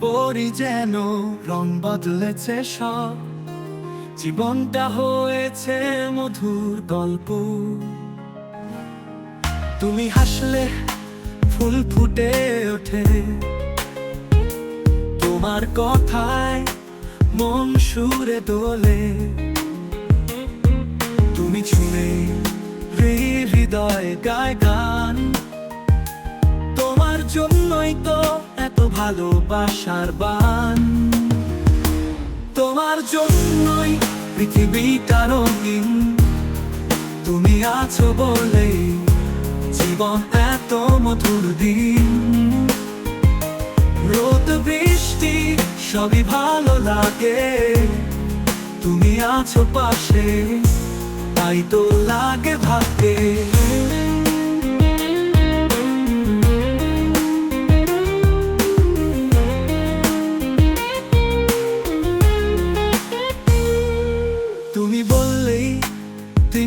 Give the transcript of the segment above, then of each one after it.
তোরই যেন রং বদলেছে সব। জীবনটা হয়েছে মধুর গল্প। তুমি হাসলে ফুল ফুটে ওঠে। তোমার কথায় মন সুরে দোলে। তুমি ছুঁড়ে হৃদয় গায় গান। তোমার জন্যই তো ভালোবাসার বান। তোমার জন্যই পৃথিবীটা রঙিন। তুমি আছো বলে জীবন এত মধুর দিন। রোদ, বৃষ্টি, সবই ভালো লাগে। তুমি আছো পাশে, তাই তো লাগে ভাগ্যে।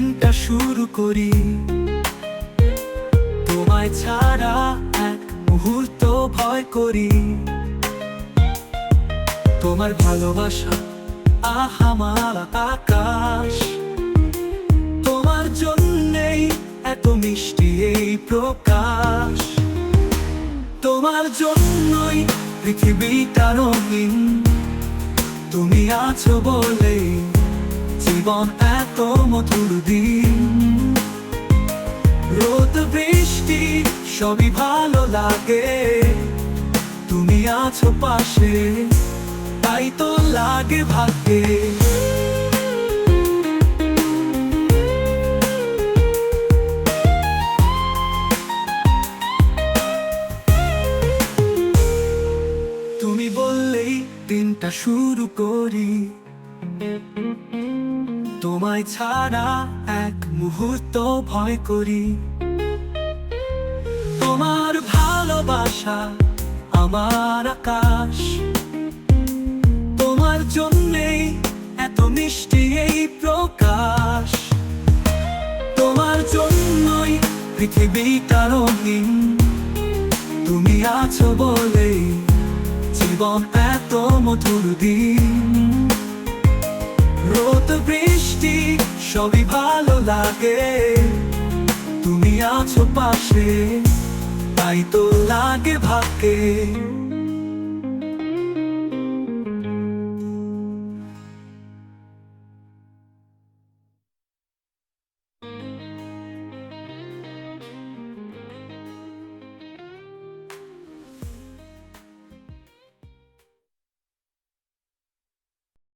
দিনটা শুরু করি। তোমায় ছাড়া এক মুহূর্ত ভয় করি। তোমার ভালোবাসা, আহ আমার আকাশ। তোমার জন্যেই এত মিষ্টি এই প্রকাশ। তোমার জন্যই পৃথিবীটা রঙিন। তুমি আছো বলে জীবন এত মধুর দিন। রোদ, বৃষ্টি, সবই ভালো লাগে। তুমি আছো পাশে, তাই তো লাগে ভাগ্যে। তুমি বললেই দিনটা শুরু করি। তোমায় ছাড়া এক মুহূর্ত ভয় করি। তোমার ভালোবাসা আমার আকাশ। তোমার জন্যেই এত মিষ্টি এই প্রকাশ। তোমার জন্যই পৃথিবীটা রঙিন। তুমি আছো বলে জীবন এত মধুর দিন। সবই ভালো লাগে। তুমি আছো পাশে তাই তো লাগে ভাগ্যে।